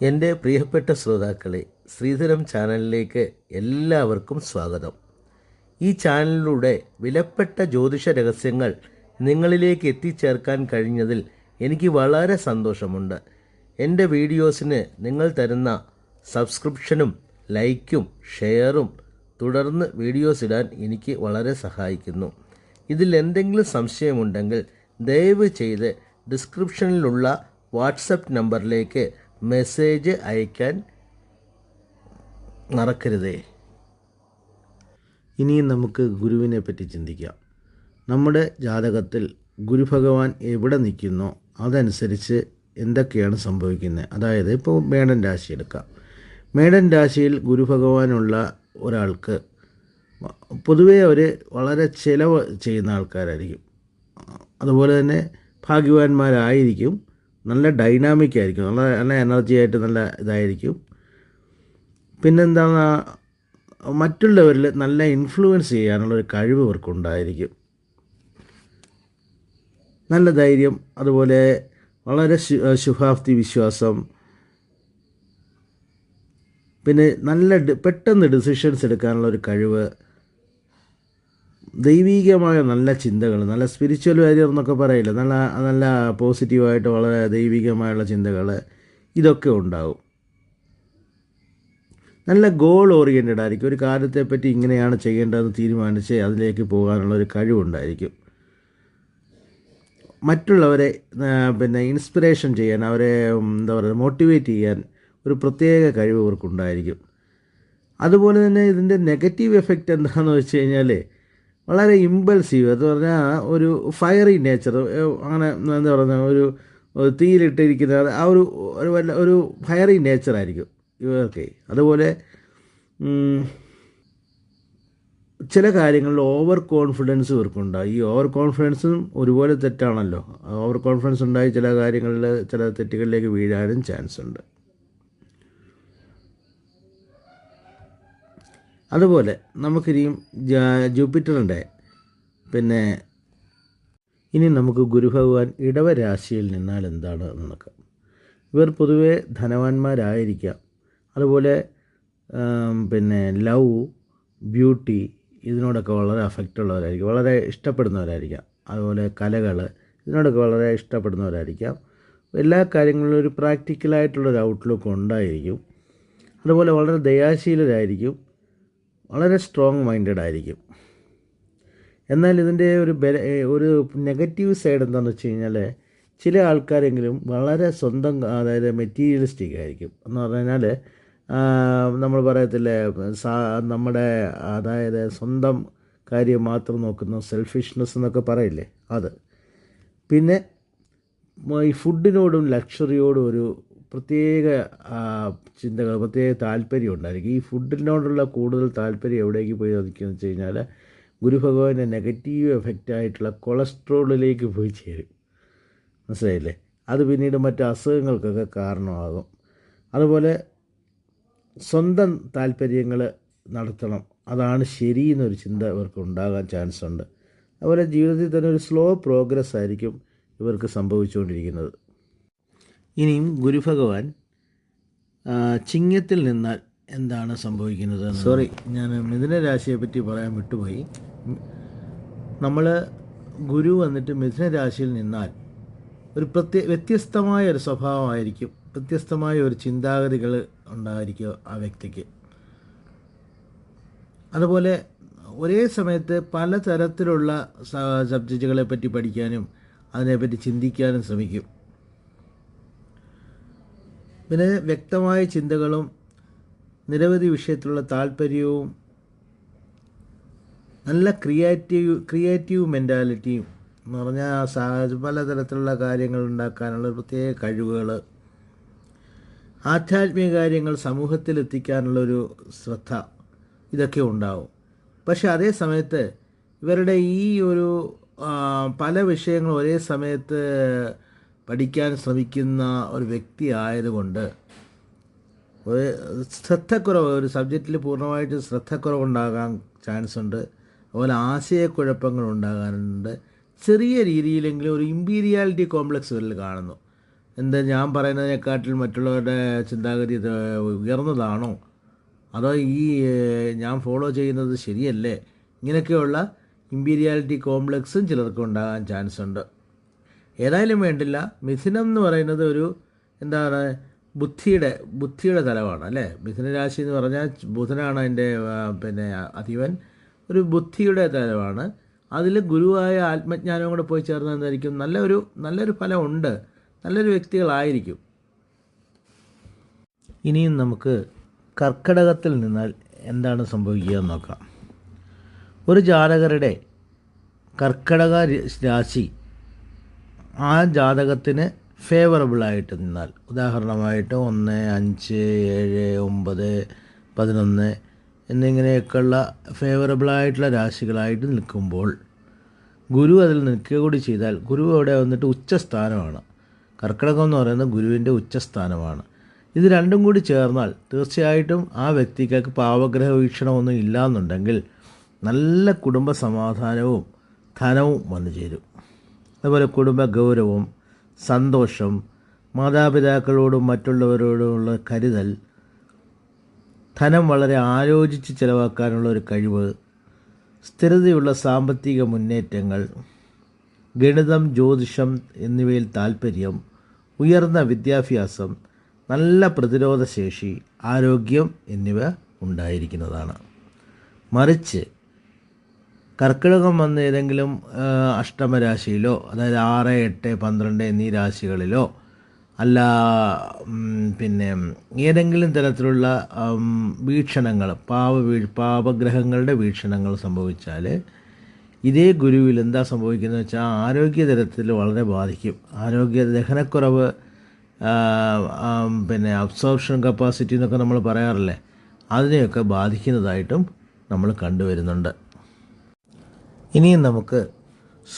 എന്റെ പ്രിയപ്പെട്ട ശ്രോതാക്കളെ ശ്രീധരം ചാനലിലേക്ക് എല്ലാവർക്കും സ്വാഗതം. ഈ ചാനലിലൂടെ വിലപ്പെട്ട ജ്യോതിഷ രഹസ്യങ്ങൾ നിങ്ങളിലേക്ക് എത്തിച്ചേർക്കാൻ കഴിഞ്ഞതിൽ എനിക്ക് വളരെ സന്തോഷമുണ്ട്. എന്റെ വീഡിയോസിന് നിങ്ങൾ തരുന്ന സബ്സ്ക്രിപ്ഷനും ലൈക്കും ഷെയറും തുടർന്ന് വീഡിയോസ് ഇടാൻ എനിക്ക് വളരെ സഹായിക്കുന്നു. ഇതിൽ എന്തെങ്കിലും സംശയമുണ്ടെങ്കിൽ ദയവ് ചെയ്ത് ഡിസ്ക്രിപ്ഷനിലുള്ള വാട്സപ്പ് നമ്പറിലേക്ക് മെസ്സേജ് അയക്കാൻ മറക്കരുതേ ഇനിയും നമുക്ക് ഗുരുവിനെ പറ്റി ചിന്തിക്കാം. നമ്മുടെ ജാതകത്തിൽ ഗുരുഭഗവാൻ എവിടെ നിൽക്കുന്നോ അതനുസരിച്ച് എന്തൊക്കെയാണ് സംഭവിക്കുന്നത്. അതായത് ഇപ്പോൾ മേടൻ രാശി എടുക്കാം. മേടൻ രാശിയിൽ ഗുരുഭഗവാനുള്ള ഒരാൾക്ക് പൊതുവേ അവർ വളരെ ചിലവ് ചെയ്യുന്ന ആൾക്കാരായിരിക്കും. അതുപോലെ തന്നെ ഭാഗ്യവാന്മാരായിരിക്കും. നല്ല ഡൈനാമിക് ആയിരിക്കും. നല്ല നല്ല എനർജി ആയിട്ട് നല്ല ഇതായിരിക്കും. പിന്നെന്താണ് മറ്റുള്ളവരിൽ നല്ല ഇൻഫ്ലുവൻസ് ചെയ്യാനുള്ള ഒരു കഴിവ് ഇവർക്കുണ്ടായിരിക്കും. നല്ല ധൈര്യം അതുപോലെ വളരെ ശുഭാപ്തി വിശ്വാസം. പിന്നെ നല്ല പെട്ടെന്ന് ഡിസിഷൻസ് എടുക്കാനുള്ള ഒരു കഴിവ്. ദൈവീകമായ നല്ല ചിന്തകൾ നല്ല സ്പിരിച്വൽ വാരിയർ എന്നൊക്കെ പറയില്ല നല്ല നല്ല പോസിറ്റീവായിട്ട് വളരെ ദൈവികമായുള്ള ചിന്തകൾ ഇതൊക്കെ ഉണ്ടാവും. നല്ല ഗോൾ ഓറിയന്റഡ് ആയിരിക്കും. ഒരു കാര്യത്തെപ്പറ്റി ഇങ്ങനെയാണ് ചെയ്യേണ്ടതെന്ന് തീരുമാനിച്ച് അതിലേക്ക് പോകാനുള്ള ഒരു കഴിവുണ്ടായിരിക്കും. മറ്റുള്ളവരെ പിന്നെ ഇൻസ്പിറേഷൻ ചെയ്യാൻ അവരെ എന്താ പറയുക മോട്ടിവേറ്റ് ചെയ്യാൻ ഒരു പ്രത്യേക കഴിവ് ഇവർക്കുണ്ടായിരിക്കും. അതുപോലെ തന്നെ ഇതിന്റെ നെഗറ്റീവ് എഫക്റ്റ് എന്താണെന്ന് വെച്ച് കഴിഞ്ഞാൽ വളരെ ഇമ്പൾസീവ് എന്ന് പറഞ്ഞാൽ ഒരു ഫയറി നേച്ചർ അങ്ങനെ എന്താ പറയുക ഒരു തീയിലിട്ടിരിക്കുന്ന ആ ഒരു ഒരു വല്ല ഒരു ഫയറി നേച്ചറായിരിക്കും ഇവർക്ക്. അതുപോലെ ചില കാര്യങ്ങളിൽ ഓവർ കോൺഫിഡൻസ് ഇവർക്കുണ്ടാകും ഈ ഓവർ കോൺഫിഡൻസും ഒരുപോലെ തെറ്റാണല്ലോ. ഓവർ കോൺഫിഡൻസ് ഉണ്ടായി ചില കാര്യങ്ങളിൽ ചില തെറ്റുകളിലേക്ക് വീഴാനും ചാൻസ് ഉണ്ട്. അതുപോലെ നമുക്കിനിയും ജൂപ്പിറ്ററിന്റെ പിന്നെ ഇനി നമുക്ക് ഗുരുഭഗവാൻ ഇടവ രാശിയിൽ നിന്നാൽ എന്താണ് എന്നൊക്കെ. ഇവർ പൊതുവെ ധനവാന്മാരായിരിക്കാം. അതുപോലെ പിന്നെ ലവ് ബ്യൂട്ടി ഇതിനോടൊക്കെ വളരെ അഫക്റ്റ് ഉള്ളവരായിരിക്കും വളരെ ഇഷ്ടപ്പെടുന്നവരായിരിക്കാം. അതുപോലെ കലകൾ ഇതിനോടൊക്കെ വളരെ ഇഷ്ടപ്പെടുന്നവരായിരിക്കാം. എല്ലാ കാര്യങ്ങളിലും ഒരു പ്രാക്ടിക്കലായിട്ടുള്ളൊരു ഔട്ട്ലുക്ക് ഉണ്ടായിരിക്കും. അതുപോലെ വളരെ ദയാശീലരായിരിക്കും. വളരെ സ്ട്രോങ് മൈൻഡഡ് ആയിരിക്കും. എന്നാൽ ഇതിന്റെ ഒരു ബല ഒരു നെഗറ്റീവ് സൈഡ് എന്താണെന്ന് വെച്ച് കഴിഞ്ഞാൽ ചില ആൾക്കാരെങ്കിലും വളരെ സ്വന്തം അതായത് മെറ്റീരിയലിസ്റ്റിക് ആയിരിക്കും. എന്ന് പറഞ്ഞാൽ നമ്മൾ പറയത്തില്ലേ സാ നമ്മുടെ അതായത് സ്വന്തം കാര്യം മാത്രം നോക്കുന്ന സെൽഫിഷ്നെസ് എന്നൊക്കെ പറയില്ലേ അത്. പിന്നെ ഈ ഫുഡിനോടും ലക്ഷറിയോടും ഒരു പ്രത്യേക ചിന്തകൾ പ്രത്യേക താല്പര്യം ഉണ്ടായിരിക്കും. ഈ ഫുഡിനോടുള്ള കൂടുതൽ താല്പര്യം എവിടേക്ക് പോയി ഒതുക്കിയെന്ന് വെച്ച് കഴിഞ്ഞാൽ ഗുരുഭഗവാന്റെ നെഗറ്റീവ് എഫക്റ്റ് ആയിട്ടുള്ള കൊളസ്ട്രോളിലേക്ക് പോയി ചേരും. മനസ്സിലായില്ലേ? അത് പിന്നീട് മറ്റ് അസുഖങ്ങൾക്കൊക്കെ കാരണമാകും. അതുപോലെ സ്വന്തം താല്പര്യങ്ങൾ നടത്തണം. അതാണ് ശരി എന്നൊരു ചിന്ത ഇവർക്ക് ഉണ്ടാകാൻ ചാൻസ് ഉണ്ട് അതുപോലെ ജീവിതത്തിൽ തന്നെ ഒരു സ്ലോ പ്രോഗ്രസ് ആയിരിക്കും ഇവർക്ക് സംഭവിച്ചുകൊണ്ടിരിക്കുന്നത്. ഇനിയും ഗുരുഭഗവാൻ ചിങ്ങത്തിൽ നിന്നാൽ എന്താണ് സംഭവിക്കുന്നത് സോറി ഞാൻ മിഥുന രാശിയെ പറ്റി പറയാൻ വിട്ടുപോയി. നമ്മൾ ഗുരു വന്നിട്ട് മിഥുന രാശിയിൽ നിന്നാൽ ഒരു പ്രത്യ വ്യത്യസ്തമായ ഒരു സ്വഭാവമായിരിക്കും. വ്യത്യസ്തമായ ഒരു ചിന്താഗതികൾ ഉണ്ടായിരിക്കും ആ വ്യക്തിക്ക്. അതുപോലെ ഒരേ സമയത്ത് പലതരത്തിലുള്ള സബ്ജക്റ്റുകളെ പറ്റി പഠിക്കാനും അതിനെപ്പറ്റി ചിന്തിക്കാനും ശ്രമിക്കും. പിന്നെ വ്യക്തമായ ചിന്തകളും നിരവധി വിഷയത്തിലുള്ള താല്പര്യവും നല്ല ക്രിയേറ്റീവ് ക്രിയേറ്റീവ് മെന്റാലിറ്റിയും എന്ന് പറഞ്ഞാൽ പലതരത്തിലുള്ള കാര്യങ്ങൾ ഉണ്ടാക്കാനുള്ള പ്രത്യേക കഴിവുകൾ ആധ്യാത്മിക കാര്യങ്ങൾ സമൂഹത്തിൽ എത്തിക്കാനുള്ളൊരു ശ്രദ്ധ ഇതൊക്കെ ഉണ്ടാവും. പക്ഷെ അതേ സമയത്ത് ഇവരുടെ ഈ ഒരു പല വിഷയങ്ങളും ഒരേ സമയത്ത് പഠിക്കാൻ ശ്രമിക്കുന്ന ഒരു വ്യക്തി ആയതുകൊണ്ട് ഒരു ശ്രദ്ധക്കുറവ് ഒരു സബ്ജക്റ്റിൽ പൂർണമായിട്ട് ശ്രദ്ധക്കുറവുണ്ടാകാൻ ചാൻസ് ഉണ്ട് അതുപോലെ ആശയക്കുഴപ്പങ്ങൾ ഉണ്ടാകാനുണ്ട്. ചെറിയ രീതിയിലെങ്കിലും ഒരു ഇമ്പീരിയാലിറ്റി കോംപ്ലക്സ് ഇവരിൽ കാണുന്നു. എന്താ ഞാൻ പറയുന്നതിനെക്കാട്ടിൽ മറ്റുള്ളവരുടെ ചിന്താഗതി ഉയർന്നതാണോ? അതോ ഈ ഞാൻ ഫോളോ ചെയ്യുന്നത് ശരിയല്ലേ? ഇങ്ങനെയൊക്കെയുള്ള ഇമ്പീരിയാലിറ്റി കോംപ്ലക്സും ചിലർക്ക് ഉണ്ടാകാൻ ചാൻസ് ഉണ്ട് ഏതായാലും വേണ്ടില്ല. മിഥുനം എന്ന് പറയുന്നത് ഒരു എന്താണ് ബുദ്ധിയുടെ ബുദ്ധിയുടെ തലമാണ് അല്ലേ? മിഥുനരാശി എന്ന് പറഞ്ഞാൽ ബുധനാണ് അതിന്റെ പിന്നെ അധിപൻ. ഒരു ബുദ്ധിയുടെ തലമാണ്. അതിൽ ഗുരുവായ ആത്മജ്ഞാനവും കൂടെ പോയി ചേർന്ന് എന്തായിരിക്കും? നല്ലൊരു നല്ലൊരു ഫലമുണ്ട്. നല്ലൊരു വ്യക്തികളായിരിക്കും. ഇനിയും നമുക്ക് കർക്കടകത്തിൽ നിന്നാൽ എന്താണ് സംഭവിക്കുക എന്ന് നോക്കാം. ഒരു ജാതകരുടെ കർക്കടക രാശി ആ ജാതകത്തിന് ഫേവറബിളായിട്ട് നിന്നാൽ. ഉദാഹരണമായിട്ട് ഒന്ന് അഞ്ച് ഏഴ് ഒമ്പത് പതിനൊന്ന് എന്നിങ്ങനെയൊക്കെയുള്ള ഫേവറബിളായിട്ടുള്ള രാശികളായിട്ട് നിൽക്കുമ്പോൾ ഗുരു അതിൽ നിൽക്കുക കൂടി ചെയ്താൽ ഗുരു അവിടെ വന്നിട്ട് ഉച്ചസ്ഥാനമാണ്. കർക്കിടകം എന്ന് പറയുന്നത് ഗുരുവിന്റെ ഉച്ചസ്ഥാനമാണ്. ഇത് രണ്ടും കൂടി ചേർന്നാൽ തീർച്ചയായിട്ടും ആ വ്യക്തിക്ക് പാവഗ്രഹ വീക്ഷണമൊന്നും ഇല്ലാന്നുണ്ടെങ്കിൽ നല്ല കുടുംബ സമാധാനവും ധനവും വന്നു ചേരും. അതുപോലെ കുടുംബ ഗൗരവം സന്തോഷം മാതാപിതാക്കളോടും മറ്റുള്ളവരോടുമുള്ള കരുതൽ ധനം വളരെ ആലോചിച്ച് ചിലവാക്കാനുള്ള ഒരു കഴിവ് സ്ഥിരതയുള്ള സാമ്പത്തിക മുന്നേറ്റങ്ങൾ ഗണിതം ജ്യോതിഷം എന്നിവയിൽ താൽപ്പര്യം ഉയർന്ന വിദ്യാഭ്യാസം നല്ല പ്രതിരോധശേഷി ആരോഗ്യം എന്നിവ ഉണ്ടായിരിക്കുന്നതാണ്. മറിച്ച് കർക്കിടകം വന്ന് ഏതെങ്കിലും അഷ്ടമരാശിയിലോ അതായത് ആറ് എട്ട് പന്ത്രണ്ട് എന്നീ രാശികളിലോ അല്ല പിന്നെ ഏതെങ്കിലും തരത്തിലുള്ള വീക്ഷണങ്ങൾ പാവ വീ പാപഗ്രഹങ്ങളുടെ വീക്ഷണങ്ങൾ സംഭവിച്ചാൽ ഇതേ ഗുരുവിൽ എന്താ സംഭവിക്കുന്നത് വെച്ചാൽ ആരോഗ്യതരത്തിൽ വളരെ ബാധിക്കും. ആരോഗ്യ ദഹനക്കുറവ് പിന്നെ അബ്സോർപ്ഷൻ കപ്പാസിറ്റി എന്നൊക്കെ നമ്മൾ പറയാറില്ലേ അതിനെയൊക്കെ ബാധിക്കുന്നതായിട്ടും നമ്മൾ കണ്ടുവരുന്നുണ്ട്. ഇനിയും നമുക്ക്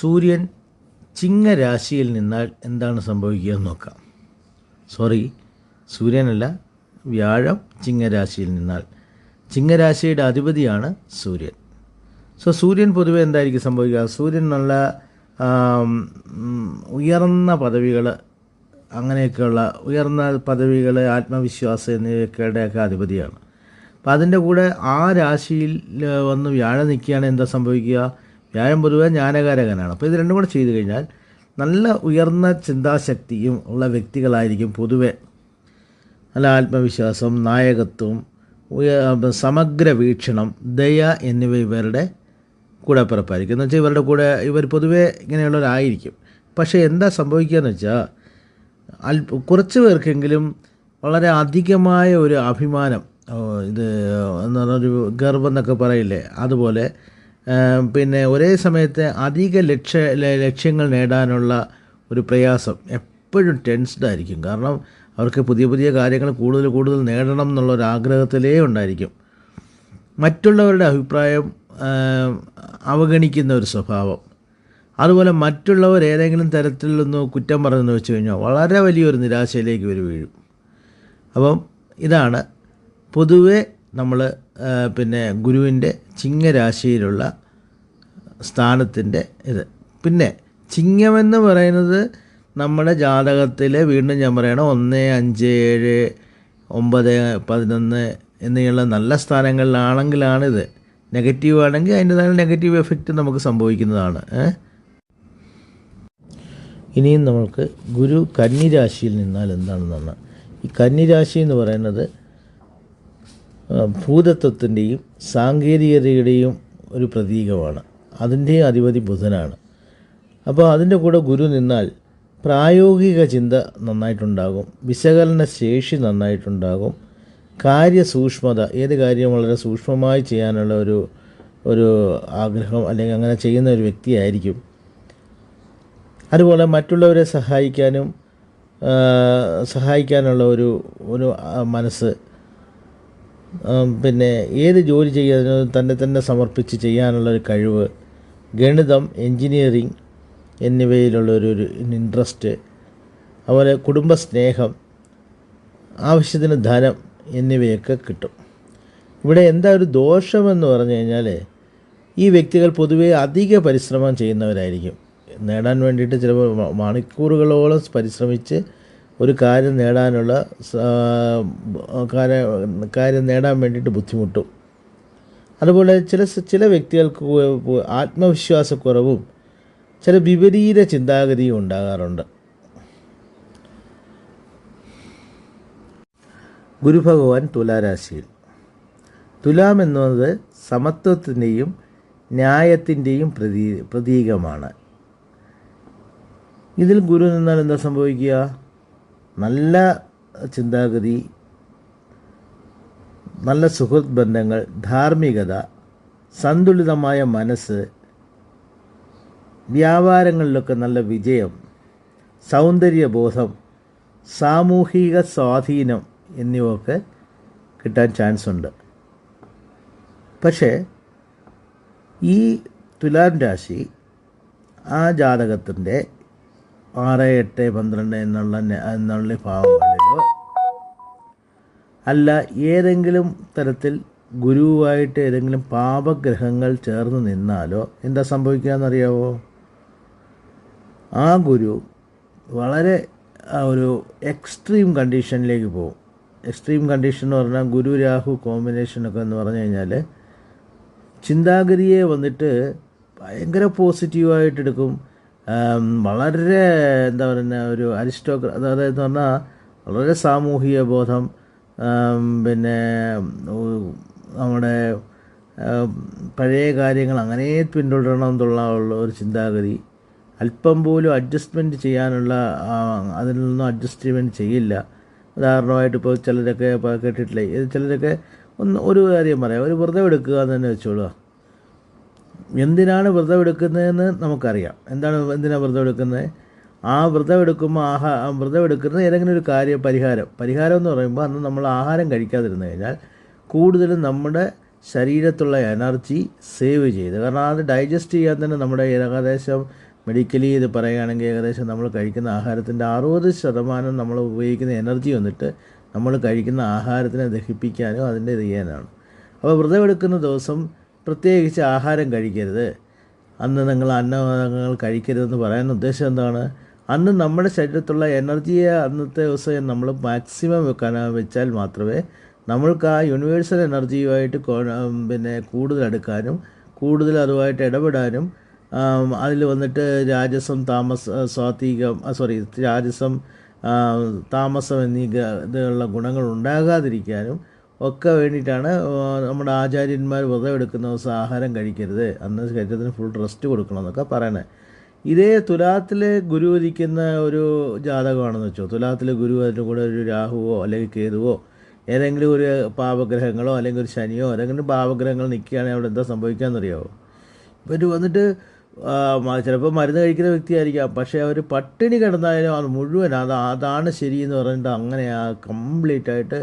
സൂര്യൻ ചിങ്ങരാശിയിൽ നിന്നാൽ എന്താണ് സംഭവിക്കുക എന്ന് നോക്കാം. സോറി സൂര്യനല്ല വ്യാഴം ചിങ്ങരാശിയിൽ നിന്നാൽ. ചിങ്ങരാശിയുടെ അധിപതിയാണ് സൂര്യൻ. സോ സൂര്യൻ പൊതുവെ എന്തായിരിക്കും സംഭവിക്കുക? സൂര്യൻ നല്ല ഉയർന്ന പദവികൾ അങ്ങനെയൊക്കെയുള്ള ഉയർന്ന പദവികൾ ആത്മവിശ്വാസം എന്നിവയൊക്കെയുടെയൊക്കെ അധിപതിയാണ്. അപ്പം അതിന്റെ കൂടെ ആ രാശിയിൽ വന്ന് വ്യാഴം നിൽക്കുകയാണ് എന്താ സംഭവിക്കുക? വ്യാഴം പൊതുവെ ജ്ഞാനകാരകനാണ്. അപ്പോൾ ഇത് രണ്ടും കൂടെ ചെയ്തു കഴിഞ്ഞാൽ നല്ല ഉയർന്ന ചിന്താശക്തിയും ഉള്ള വ്യക്തികളായിരിക്കും പൊതുവെ. നല്ല ആത്മവിശ്വാസം നായകത്വം സമഗ്ര വീക്ഷണം ദയ എന്നിവ ഇവരുടെ കൂടെ പിറപ്പായിരിക്കും. എന്ന് വെച്ചാൽ ഇവരുടെ കൂടെ ഇവർ പൊതുവേ ഇങ്ങനെയുള്ളവരായിരിക്കും. പക്ഷേ എന്താ സംഭവിക്കുക എന്ന് വെച്ചാൽ അൽ കുറച്ച് പേർക്കെങ്കിലും വളരെ അധികമായ ഒരു അഭിമാനം ഇത് എന്ന് പറഞ്ഞൊരു ഗർവം എന്നൊക്കെ പറയില്ലേ അതുപോലെ പിന്നെ ഒരേ സമയത്ത് അധിക ലക്ഷ്യ ലക്ഷ്യങ്ങൾ നേടാനുള്ള ഒരു പ്രയാസം എപ്പോഴും ടെൻസ്ഡ് ആയിരിക്കും. കാരണം അവർക്ക് പുതിയ പുതിയ കാര്യങ്ങൾ കൂടുതൽ കൂടുതൽ നേടണം എന്നുള്ള ഒരു ആഗ്രഹത്തിലേ ഉണ്ടായിരിക്കും. മറ്റുള്ളവരുടെ അഭിപ്രായം അവഗണിക്കുന്ന ഒരു സ്വഭാവം. അതുപോലെ മറ്റുള്ളവർ ഏതെങ്കിലും തരത്തിലൊന്ന് കുറ്റം പറഞ്ഞെന്ന് വെച്ച് കഴിഞ്ഞാൽ വളരെ വലിയൊരു നിരാശയിലേക്ക് ഇവർ വീഴും. അപ്പം ഇതാണ് പൊതുവെ നമ്മൾ പിന്നെ ഗുരുവിന്റെ ചിങ്ങരാശിയിലുള്ള സ്ഥാനത്തിന്റെ ഇത്. പിന്നെ ചിങ്ങമെന്ന് പറയുന്നത് നമ്മുടെ ജാതകത്തിൽ വീണ്ടും ഞാൻ പറയണം ഒന്ന് അഞ്ച് ഏഴ് ഒമ്പത് പതിനൊന്ന് എന്നിങ്ങനെയുള്ള നല്ല സ്ഥാനങ്ങളിലാണെങ്കിലാണിത് നെഗറ്റീവ് ആണെങ്കിൽ അതിന്റെതായ നെഗറ്റീവ് എഫക്റ്റ് നമുക്ക് സംഭവിക്കുന്നതാണ്. ഇനിയും നമ്മൾക്ക് ഗുരു കന്നിരാശിയിൽ നിന്നാൽ എന്താണെന്നാണ് ഈ കന്നിരാശി എന്ന് പറയുന്നത് ഭൂതത്വത്തിന്റെയും സാങ്കേതികതയുടെയും ഒരു പ്രതീകമാണ്. അതിന്റെ അധിപതി ബുധനാണ്. അപ്പോൾ അതിന്റെ കൂടെ ഗുരു നിന്നാൽ പ്രായോഗിക ചിന്ത നന്നായിട്ടുണ്ടാകും വിശകലന ശേഷി നന്നായിട്ടുണ്ടാകും കാര്യസൂക്ഷ്മത ഏത് കാര്യം വളരെ സൂക്ഷ്മമായി ചെയ്യാനുള്ള ഒരു ഒരു ആഗ്രഹം അല്ലെങ്കിൽ അങ്ങനെ ചെയ്യുന്ന ഒരു വ്യക്തിയായിരിക്കും. അതുപോലെ മറ്റുള്ളവരെ സഹായിക്കാനും സഹായിക്കാനുള്ള ഒരു ഒരു മനസ്സ് പിന്നെ ഏത് ജോലി ചെയ്യാനും തന്നെ തന്നെ സമർപ്പിച്ച് ചെയ്യാനുള്ള ഒരു കഴിവ് ഗണിതം എൻജിനീയറിങ് എന്നിവയിലുള്ളൊരു ഒരു ഇൻട്രസ്റ്റ് അതുപോലെ കുടുംബസ്നേഹം ആവശ്യത്തിന് ധനം എന്നിവയൊക്കെ കിട്ടും. ഇവിടെ എന്താ ഒരു ദോഷമെന്ന് പറഞ്ഞു കഴിഞ്ഞാൽ ഈ വ്യക്തികൾ പൊതുവേ അധിക പരിശ്രമം ചെയ്യുന്നവരായിരിക്കും. നേടാൻ വേണ്ടിയിട്ട് ചിലപ്പോൾ മണിക്കൂറുകളോളം പരിശ്രമിച്ച് ഒരു കാര്യം നേടാനുള്ള കാര്യം നേടാൻ വേണ്ടിയിട്ട് ബുദ്ധിമുട്ടും. അതുപോലെ ചില ചില വ്യക്തികൾക്ക് ആത്മവിശ്വാസക്കുറവും ചില വിപരീത ചിന്താഗതിയും ഉണ്ടാകാറുണ്ട്. ഗുരുഭഗവാൻ തുലാരാശിയിൽ. തുലാം എന്നത് സമത്വത്തിന്റെയും ന്യായത്തിന്റെയും പ്രതീ പ്രതീകമാണ്. ഇതിൽ ഗുരു നിന്നാൽ എന്താ സംഭവിക്കുക? നല്ല ചിന്താഗതി നല്ല സുഹൃത്ത് ബന്ധങ്ങൾ ധാർമ്മികത സന്തുലിതമായ മനസ്സ് വ്യാപാരങ്ങളിലൊക്കെ നല്ല വിജയം സൗന്ദര്യബോധം സാമൂഹിക സ്വാധീനം എന്നിവയൊക്കെ കിട്ടാൻ ചാൻസ് ഉണ്ട് പക്ഷേ ഈ തുലാം രാശി ആ ജാതകത്തിന്റെ ആറ് എട്ട് പന്ത്രണ്ട് എന്നുള്ള എന്നുള്ള ഭാവങ്ങളിലോ അല്ല ഏതെങ്കിലും തരത്തിൽ ഗുരുവായിട്ട് ഏതെങ്കിലും പാപഗ്രഹങ്ങൾ ചേർന്ന് നിന്നാലോ എന്താ സംഭവിക്കുക എന്നറിയാവോ ആ ഗുരു വളരെ ഒരു എക്സ്ട്രീം കണ്ടീഷനിലേക്ക് പോകും. എക്സ്ട്രീം കണ്ടീഷൻ എന്ന് പറഞ്ഞാൽ ഗുരു രാഹു കോമ്പിനേഷനൊക്കെ എന്ന് പറഞ്ഞു കഴിഞ്ഞാൽ ചിന്താഗതിയെ വന്നിട്ട് ഭയങ്കര പോസിറ്റീവായിട്ട് എടുക്കും. വളരെ എന്താ പറയുന്ന ഒരു അരിസ്റ്റോക്ര അതായത് പറഞ്ഞാൽ വളരെ സാമൂഹിക ബോധം പിന്നെ നമ്മുടെ പഴയ കാര്യങ്ങൾ അങ്ങനെ പിന്തുടരണം എന്നുള്ള ഒരു ചിന്താഗതി. അല്പം പോലും അഡ്ജസ്റ്റ്മെന്റ് ചെയ്യാനുള്ള അതിൽ നിന്നും അഡ്ജസ്റ്റ്മെന്റ് ചെയ്യില്ല. ഉദാഹരണമായിട്ട് ഇപ്പോൾ ചിലരൊക്കെ കേട്ടിട്ടില്ലേ? ചിലരൊക്കെ ഒന്ന് ഒരു കാര്യം പറയാം. ഒരു വ്രതം എടുക്കുക എന്ന് തന്നെ വെച്ചോളുക. എന്തിനാണ് വ്രതം എടുക്കുന്നതെന്ന് നമുക്കറിയാം. എന്താണ് എന്തിനാണ് വ്രതം എടുക്കുന്നത്? ആ വ്രതം എടുക്കുമ്പോൾ ആഹാ വ്രതം എടുക്കുന്ന ഏതെങ്കിലും ഒരു കാര്യം പരിഹാരം. പരിഹാരം എന്ന് പറയുമ്പോൾ അന്ന് നമ്മൾ ആഹാരം കഴിക്കാതിരുന്നു കഴിഞ്ഞാൽ കൂടുതലും നമ്മുടെ ശരീരത്തുള്ള എനർജി സേവ് ചെയ്ത്. കാരണം അത് ഡൈജസ്റ്റ് ചെയ്യാൻ തന്നെ നമ്മുടെ ഏകദേശം മെഡിക്കലി ഇത് പറയുകയാണെങ്കിൽ ഏകദേശം നമ്മൾ കഴിക്കുന്ന ആഹാരത്തിന്റെ അറുപത് ശതമാനം നമ്മൾ ഉപയോഗിക്കുന്ന എനർജി വന്നിട്ട് നമ്മൾ കഴിക്കുന്ന ആഹാരത്തിനെ ദഹിപ്പിക്കാനും അതിന്റെ ഇത് ചെയ്യാനാണ്. അപ്പോൾ വ്രതമെടുക്കുന്ന ദിവസം പ്രത്യേകിച്ച് ആഹാരം കഴിക്കരുത്. അന്ന് നിങ്ങൾ അന്നങ്ങൾ കഴിക്കരുതെന്ന് പറയാൻ ഉദ്ദേശം എന്താണ്? അന്ന് നമ്മുടെ ശരീരത്തുള്ള എനർജിയെ അന്നത്തെ ദിവസം നമ്മൾ മാക്സിമം വെച്ചാൽ മാത്രമേ നമ്മൾക്ക് ആ യൂണിവേഴ്സൽ എനർജിയുമായിട്ട് പിന്നെ കൂടുതൽ അടുക്കാനും കൂടുതൽ അതുമായിട്ട് ഇടപെടാനും അതിൽ വന്നിട്ട് രാജസം താമസ സ്വാത്വികം സോറി രാജസം താമസം എന്നീ ഇതുള്ള ഗുണങ്ങൾ ഉണ്ടാകാതിരിക്കാനും ഒക്കെ വേണ്ടിയിട്ടാണ് നമ്മുടെ ആചാര്യന്മാർ വ്രതം എടുക്കുന്ന ദിവസം ആഹാരം കഴിക്കരുത്. അന്ന് ശരീരത്തിന് ഫുൾ റെസ്റ്റ് കൊടുക്കണം എന്നൊക്കെ പറയണേ. ഇതേ തുലാത്തിൽ ഗുരു ഇരിക്കുന്ന ഒരു ജാതകമാണെന്ന് വെച്ചോ. തുലാത്തിൽ ഗുരു അതിന്റെ കൂടെ ഒരു രാഹുവോ അല്ലെങ്കിൽ കേതുവോ ഏതെങ്കിലും ഒരു പാപഗ്രഹങ്ങളോ അല്ലെങ്കിൽ ഒരു ശനിയോ ഏതെങ്കിലും പാപഗ്രഹങ്ങൾ നിൽക്കുകയാണെങ്കിൽ അവിടെ എന്താ സംഭവിക്കാമെന്നറിയാവോ ഇവർ വന്നിട്ട് ചിലപ്പോൾ മരുന്ന് കഴിക്കുന്ന വ്യക്തിയായിരിക്കാം. പക്ഷേ അവർ പട്ടിണി കിടന്നാലും അത് മുഴുവൻ അത് അതാണ് ശരിയെന്ന് പറഞ്ഞിട്ട് അങ്ങനെ ആ കംപ്ലീറ്റ് ആയിട്ട്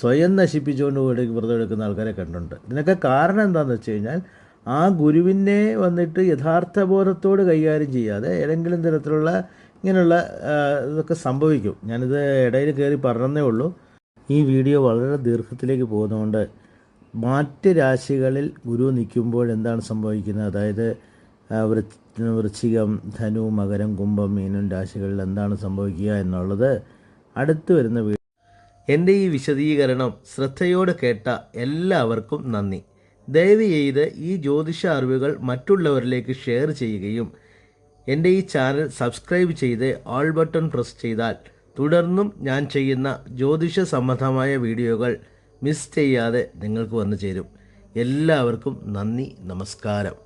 സ്വയം നശിപ്പിച്ചുകൊണ്ട് വ്രതം എടുക്കുന്ന ആൾക്കാരെ കണ്ടിട്ടുണ്ട്. ഇതിനൊക്കെ കാരണം എന്താണെന്ന് വെച്ച് കഴിഞ്ഞാൽ ആ ഗുരുവിനെ വന്നിട്ട് യഥാർത്ഥ ബോധത്തോട് കൈകാര്യം ചെയ്യാതെ ഏതെങ്കിലും തരത്തിലുള്ള ഇങ്ങനെയുള്ള ഇതൊക്കെ സംഭവിക്കും. ഞാനിത് ഇടയിൽ കയറി പറഞ്ഞതേ ഉള്ളൂ. ഈ വീഡിയോ വളരെ ദീർഘത്തിലേക്ക് പോകുന്നതുകൊണ്ട് മറ്റ് രാശികളിൽ ഗുരു നിൽക്കുമ്പോൾ എന്താണ് സംഭവിക്കുന്നത്? അതായത് വൃശ്ചികം ധനു മകരം കുംഭം മീനും രാശികളിൽ എന്താണ് സംഭവിക്കുക എന്നുള്ളത് അടുത്തു വരുന്ന വീഡിയോ എന്റെ ഈ വിശദീകരണം ശ്രദ്ധയോടെ കേട്ട എല്ലാവർക്കും നന്ദി. ദയവ് ചെയ്ത് ഈ ജ്യോതിഷ അറിവുകൾ മറ്റുള്ളവരിലേക്ക് ഷെയർ ചെയ്യുകയും എന്റെ ഈ ചാനൽ സബ്സ്ക്രൈബ് ചെയ്ത് ഓൾ ബട്ടൺ പ്രസ് ചെയ്താൽ തുടർന്നും ഞാൻ ചെയ്യുന്ന ജ്യോതിഷ സംബന്ധമായ വീഡിയോകൾ മിസ് ചെയ്യാതെ നിങ്ങൾക്ക് വന്നു ചേരും. എല്ലാവർക്കും നന്ദി നമസ്കാരം.